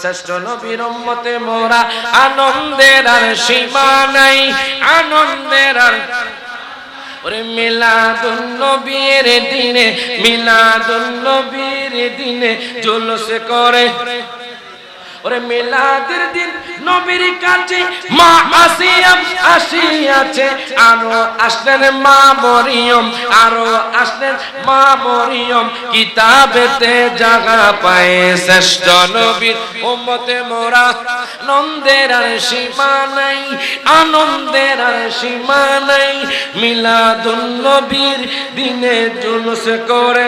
শ্রেষ্ঠ নবীর উম্মতে মোরা আনন্দের আর সীমা নাই, আনন্দের আর ওরে দিনে মিলাদুল নবীর দিনে জুলুস করে। ওরে মিলাদের দিন নবীর কাছে মা আসিয়া আসিয়াছে। আরও আসলেন মা মরিয়ম আরও আসলেন মা মরিয়ম। কিতাবেতে জায়গা পায় শ্রেষ্ঠ নবীর। উম্মতে মোরা নন্দের আর সীমা নাই আনন্দের আর সীমা নাই। মিলাদুন নবীর দিনে জুলুস করে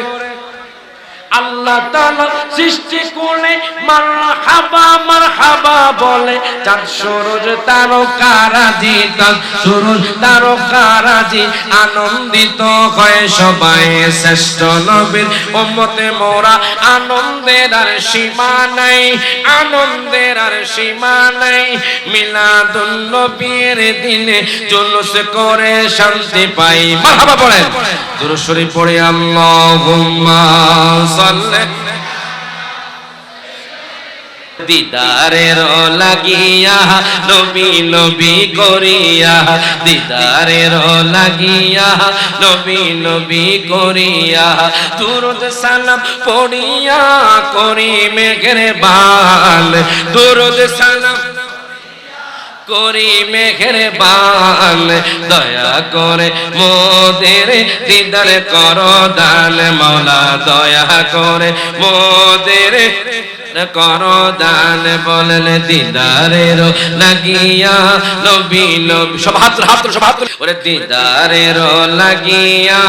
আল্লাহ তাআলা সৃষ্টি করে মারহাবা মারহাবা বলে। চাঁদ সূরজ তারকারাজি চাঁদ সূরজ তারকারাজি আনন্দিত হয় সবাই। শ্রেষ্ঠ নবীর উম্মতে মোরা আনন্দের আর সীমা নাই, আনন্দের আর সীমা নাই। মিলাদুন নবীর দিনে জুলুস করে শান্তি পাই। মারহাবা বলেন। দুরূদ শরীফ পড়ে, আল্লাহুম্মা দিদারের লাগিয়া, নবী নবী করিয়া। দিদারের লাগিয়া, নবী নবী করিয়া। দুরুদ সালাম পড়িয়া করি মেঘের বাল। দুরুদ সালাম করি মেঘের বান দয়া করে মোদের দিদার কর দান, মাওলা দয়া করে মোদের কর দান, বলেন দিদারের লাগিয়া নবী নবী সব হাত হাত সব হাত ওরে দিদারের লাগিয়া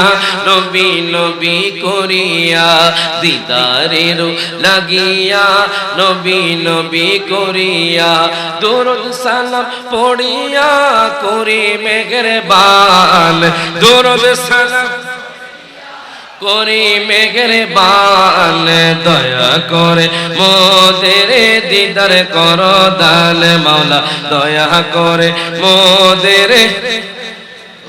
নবী নবী করিয়া দিদারের লাগিয়া নবী নবী করিয়া, দুরুদ সালাম পড়িয়া করি মেঘের বান দুরুদ সালাম করি মেঘের বান দয়া করে মোদের দিদার কর দাল মাওলা। দয়া করে মোদের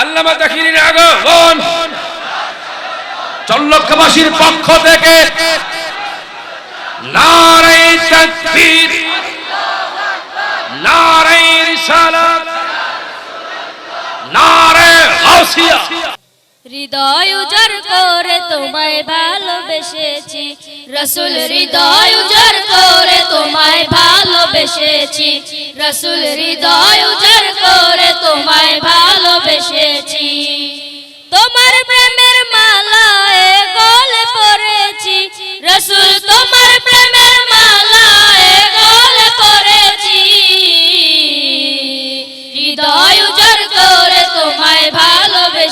আল্লামা জাকিরের আগমন। চল্লক্ষবাসীর পক্ষ থেকে নারে তাকবীর নারে রিসালাত নারে তোমায় ভালোবেসেছি। রসুল হৃদয় উজর করে তোমায় ভালোবেসেছি। রসুল হৃদয় উজর করে তোমায় ভালোবেসেছি। তোমার প্রেমের মালায় গলে পড়েছি। রসুল তোমার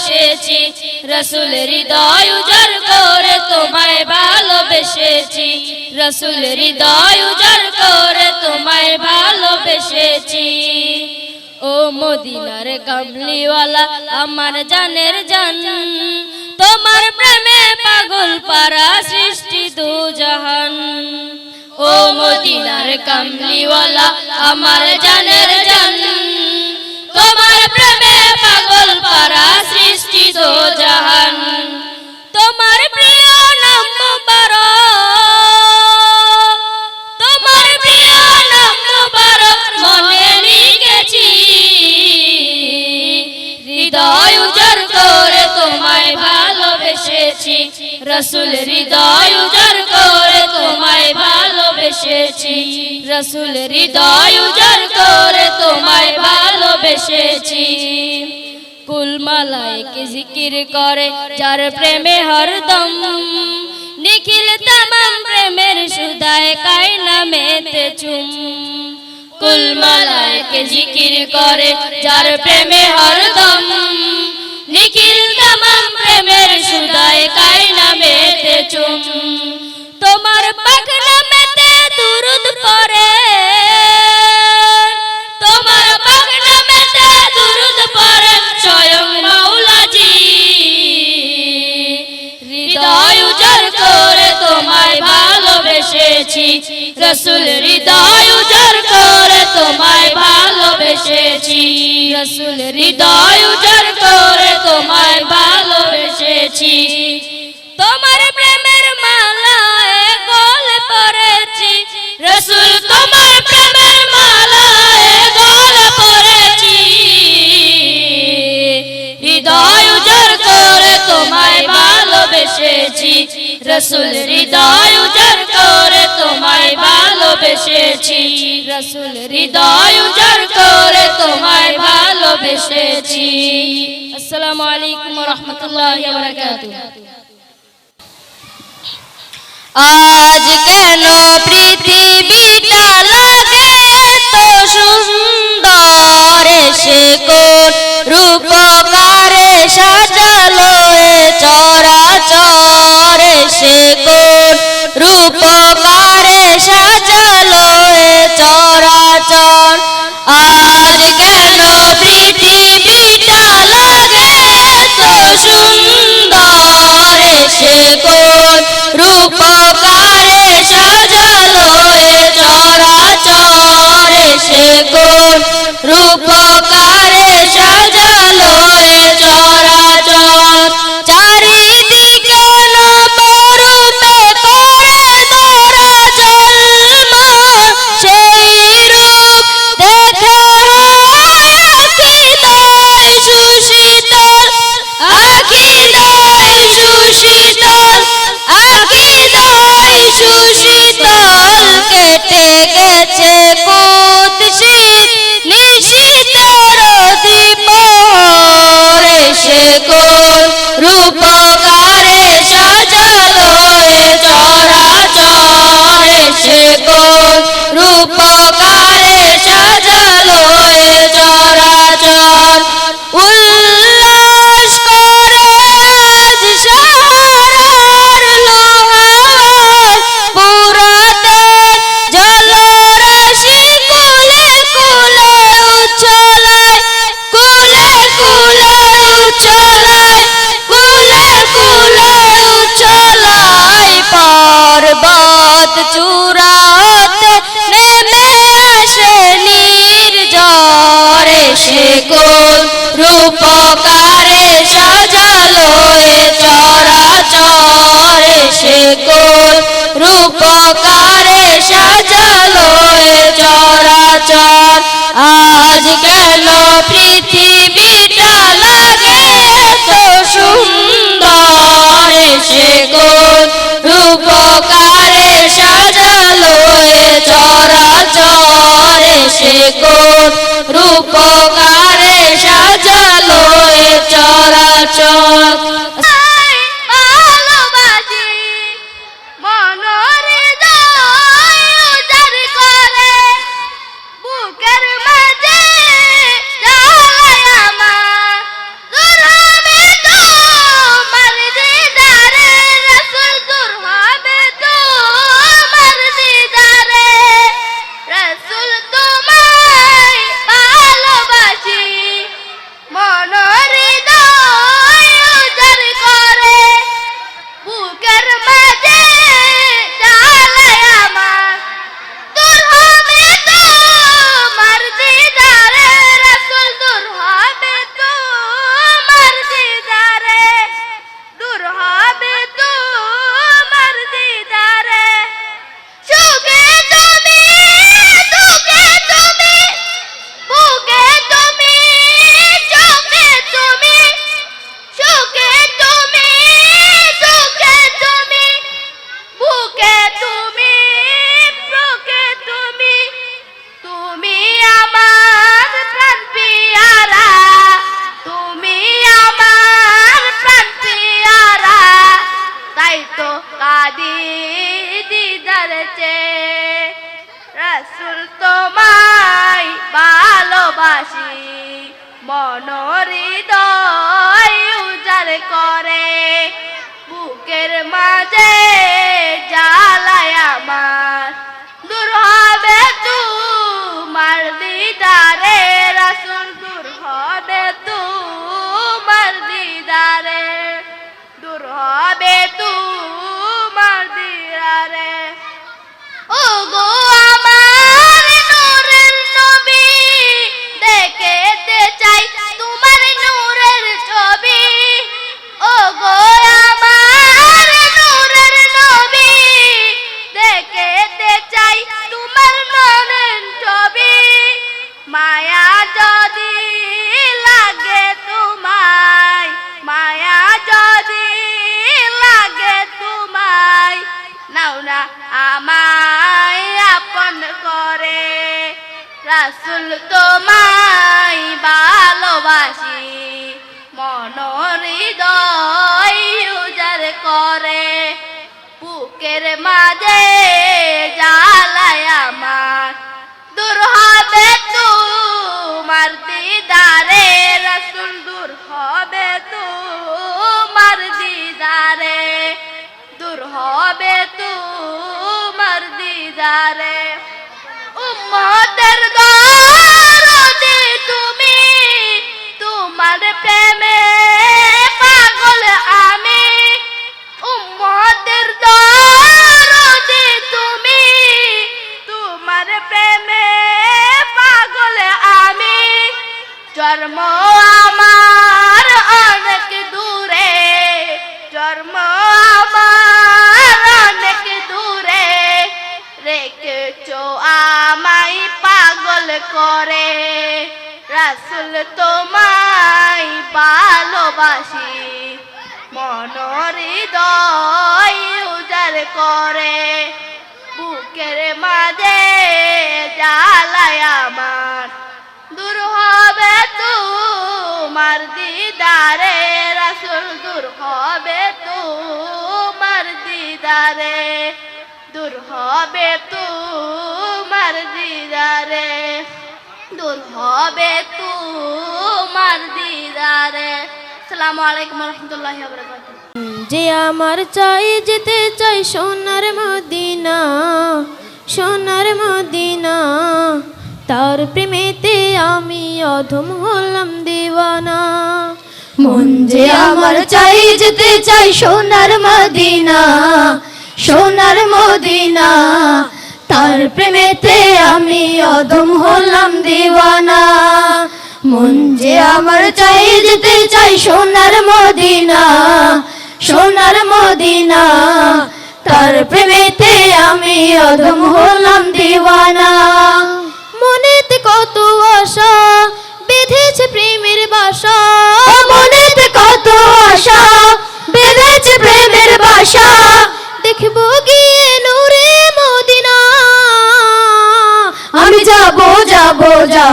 ভালোবেসেছি রসুল হৃদয় উজাড় করে তোমায় ভালোবেসেছি। রসুল হৃদয় উজাড় করে তোমায় ভালোবেসেছি। ও মদিনার কামলিওয়ালা আমার জানের জান। তোমার প্রেমে পাগল পারা সৃষ্টি দু জাহান। ও মদিনার কামলিওয়ালা আমার জানের জান। তোমার প্রেমে পাগল পারা সৃষ্টি দো জাহান। তোমার প্রিয় নাম মুবারক। তোমার প্রিয় নাম মনে হৃদয় উজাড় করে তোমায় ভালোবেসেছি। রসুল, হৃদয় উজাড় করে তোমায় ভালোবেসেছি। রসুল, হৃদয় নেক জিকির করে, যার প্রেমে হরদম। নিখিল তামাম প্রেমের সুদায় কাই নামেতে চুম। কুলমালায় কে জিকির করে, যার প্রেমে হরদম। নিখিল তামাম প্রেমের সুদায় কাই নামেতে চুম। তোমার পাখ নামেতে দুরুদ পড়ে তোমার হৃদয় উজাড় করে তোমায় ভালোবেসেছি। রসুল হৃদয় উজার করে তোমায় ভালোবেসেছি। আসসালামু আলাইকুম ওয়া রাহমাতুল্লাহি ওয়া রহমতুল্লাহ আজ কেন পৃথিবীটা লাগে এত সুন্দর? সে কোন রূপকারে সাজালো এ চরাচর? সে কোন রূপকার শেকর করে বুকের মাঝে জ্বালায় আমার। করে বুকের মাঝে জ্বালায় আমার। দূর হবে তোমার দিদারে, রসুল দূর হবে তোমার দিদারে। দূর হবে তোমার দিদারে। উম্মতের দরদি তুমি, তোমার প্রেমে জন্ম আমার অনেক দূরে, জন্ম আমার অনেক দূরে। রেখেছো আমায় পাগল করে, রাসুল তোমায় ভালোবাসি। মন হৃদয় উজাড় করে। তোমার দিদারে রাসুল দূর হবে তোমার দিদারে, দূর হবে তোমার দিদারে, দূর হবে তোমার দিদারে। আসসালামু আলাইকুম রহমতুল্লাহ যে আমার চাই, যেতে চাই সোনার মদিনা সোনার মদিনা। তার প্রেমেতে আমি অধম হলাম দিওয়ানা। মন যে আমার চাই যেতে চাই সোনার মদিনা সোনার মদিনা। তার প্রেমেতে আমি অধম হলাম দিওয়ানা। মন যে আমার চাই যেতে চাই সোনার মদিনা সোনার মদিনা। তার প্রেমেতে আমি অধম হলাম দিওয়ানা।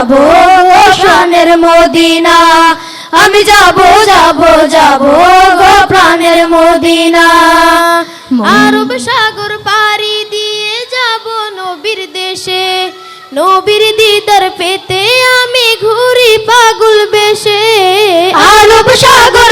যাব প্রাণের মদিনা। আমি যাব যাব যাব গো প্রাণের মদিনা। আরব সাগর পাড়ি দিয়ে যাব নবীর দেশে। নবীর দিদার পেতে আমি ঘুরি পাগল বেশে। আরব সাগর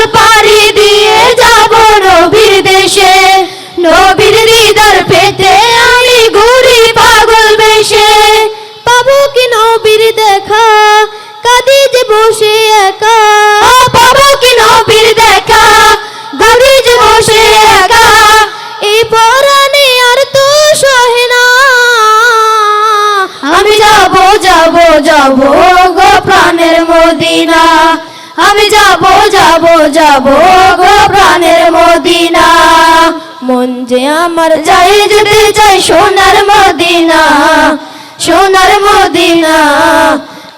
যাব যাব গো প্রাণের মদিনা। আমি যাব যাব যাব গো প্রাণের মদিনা। মন যে আমার চাই যেতে চাই সোনার মদিনা সোনার মদিনা।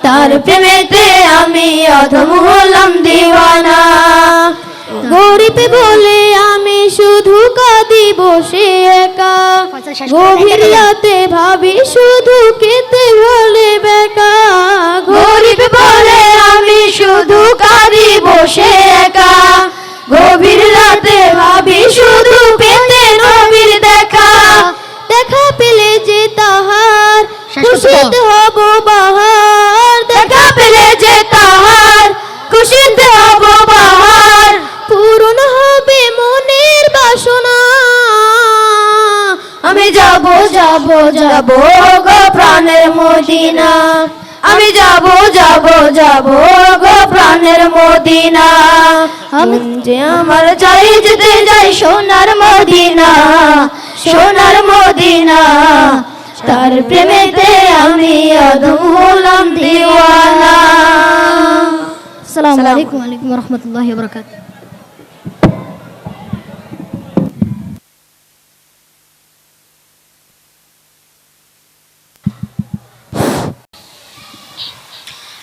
তার প্রেমেতে আমি অধম হলাম দিওয়ানা। গরিব বলে আমি শুধু কাঁদি বসে গভীর রাতে ভাবি শুধু কেতে বলে বেকা। গরিব বলে আমি শুধু কাঁদি বসে একা। গভীর রাতে ভাবি শুধু পেতে নবীর দেখা। দেখা পেলে যে তাহার খুশিতে যাব যাব গো প্রাণের মদিনা। আমি যাব যাব যাব গো প্রাণের মদিনা। আমি যে আমার চাই যেতে যাই সোনার মদিনা সোনার মদিনা। তার প্রেমেতে আমি অধম হলাম দিওয়ানা। আসসালামু আলাইকুম ওয়া রাহমাতুল্লাহি ওয়া বারাকাতুহু।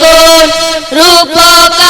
কোন রূপক